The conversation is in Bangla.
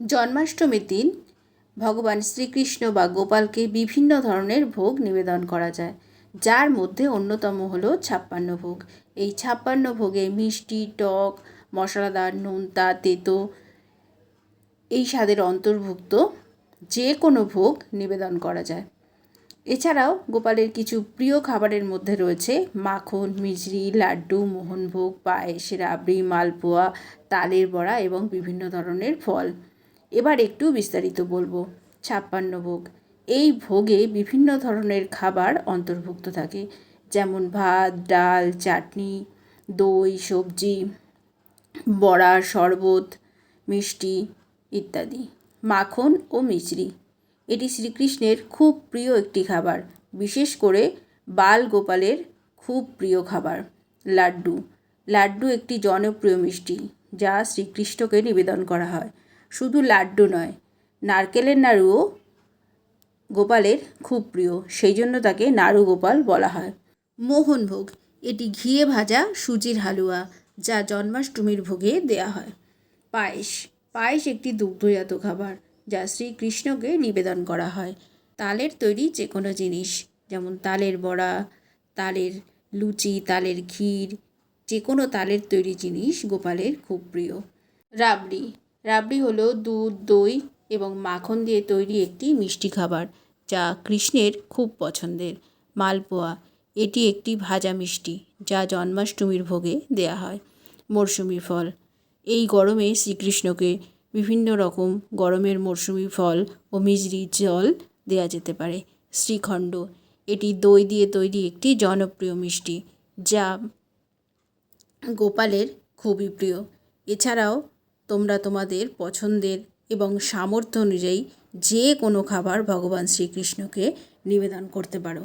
জন্মাষ্টমীর দিন ভগবান শ্রীকৃষ্ণ বা গোপালকে বিভিন্ন ধরনের ভোগ নিবেদন করা যায়। যার মধ্যে অন্যতম হলো ছাপ্পান্ন ভোগ। এই ছাপ্পান্ন ভোগে মিষ্টি, টক, মশলাদার, নোনতা, তেতো এই স্বাদের অন্তর্ভুক্ত যে কোনো ভোগ নিবেদন করা যায়। এছাড়াও গোপালের কিছু প্রিয় খাবারের মধ্যে রয়েছে মাখন, মিজরি, লাড্ডু, মোহনভোগ, পায়েস, রাবড়ি, মালপোয়া, তালের বড়া এবং বিভিন্ন ধরনের ফল। এবার একটু বিস্তারিত বলব। ছাপ্পান্ন ভোগ। এই ভোগে বিভিন্ন ধরনের খাবার অন্তর্ভুক্ত থাকে। যেমন ভাত, ডাল, চাটনি, দই, সবজি, বড়া, শরবত, মিষ্টি ইত্যাদি, মাখন ও মিচড়ি এটি শ্রীকৃষ্ণের খুব প্রিয় একটি খাবার। বিশেষ করে বাল গোপালের খুব প্রিয় খাবার, লাড্ডু। লাড্ডু একটি জনপ্রিয় মিষ্টি, যা শ্রীকৃষ্ণকে নিবেদন করা হয়। শুধু লাড্ডু নয়, নারকেলের নাড়ুও গোপালের খুব প্রিয়, সেই জন্য তাকে নাড়ু গোপাল বলা হয়। মোহনভোগ, এটি ঘিয়ে ভাজা সুজির হালুয়া, যা জন্মাষ্টমীর ভোগে দেয়া হয়। পায়েস পায়েস একটি দুগ্ধজাত খাবার, যা শ্রীকৃষ্ণকে নিবেদন করা হয়। তালের তৈরি যে কোনো জিনিস, যেমন তালের বড়া, তালের লুচি, তালের ক্ষীর যে কোনো তালের তৈরি জিনিস গোপালের খুব প্রিয়। রাবড়ি রাবড়ি হলো দুধ, দই এবং মাখন দিয়ে তৈরি একটি মিষ্টি খাবার, যা কৃষ্ণের খুব পছন্দের, মালপোয়া। এটি একটি ভাজা মিষ্টি, যা জন্মাষ্টমীর ভোগে দেয়া হয়, মরশুমি ফল। এই গরমে শ্রীকৃষ্ণকে বিভিন্ন রকম গরমের মরশুমি ফল ও মিজরি জল দেয়া যেতে পারে, শ্রীখণ্ড। এটি দই দিয়ে তৈরি একটি জনপ্রিয় মিষ্টি, যা গোপালের খুবই প্রিয়। এছাড়াও তোমরা তোমাদের পছন্দের এবং সামর্থ্য অনুযায়ী যে কোনো খাবার ভগবান শ্রীকৃষ্ণকে নিবেদন করতে পারো।